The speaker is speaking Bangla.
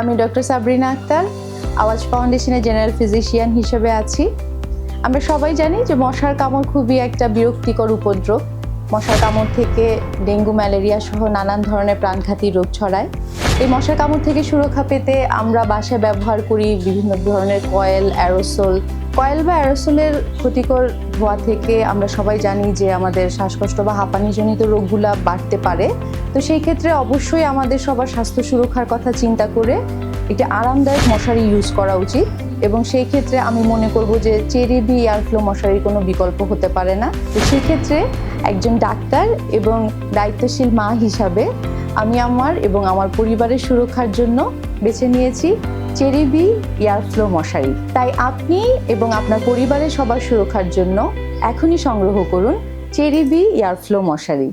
আমি ডক্টর সাবরিনা আক্তার, আওয়াজ ফাউন্ডেশনের জেনারেল ফিজিশিয়ান হিসেবে আছি। আমরা সবাই জানি যে মশার কামড় খুবই একটা বিরক্তিকর উপদ্রব। মশার কামড় থেকে ডেঙ্গু, ম্যালেরিয়া সহ নানান ধরনের প্রাণঘাতী রোগ ছড়ায়। এই মশার কামড় থেকে সুরক্ষা পেতে আমরা বাসায় ব্যবহার করি বিভিন্ন ধরনের কয়েল, অ্যারোসোল কয়েল বা অ্যারোসোলের ক্ষতিকর ধোয়া থেকে আমরা সবাই জানি যে আমাদের শ্বাসকষ্ট বা হাঁপানিজনিত রোগগুলা বাড়তে পারে। তো সেই ক্ষেত্রে অবশ্যই আমাদের সবার স্বাস্থ্য সুরক্ষার কথা চিন্তা করে একটি আরামদায়ক মশারি ইউজ করা উচিত এবং সেই ক্ষেত্রে আমি মনে করব যে চেরি বি এয়ারফ্লো মশারির কোনো বিকল্প হতে পারে না। তো সেই ক্ষেত্রে একজন ডাক্তার এবং দায়িত্বশীল মা হিসাবে আমি আমার এবং আমার পরিবারের সুরক্ষার জন্য বেছে নিয়েছি। চেরিবি এয়ারফ্লো মশারি তাই আপনি এবং আপনার পরিবারের সবার সুরক্ষার জন্য এখনই সংগ্রহ করুন চেরিবি এয়ারফ্লো মশারি।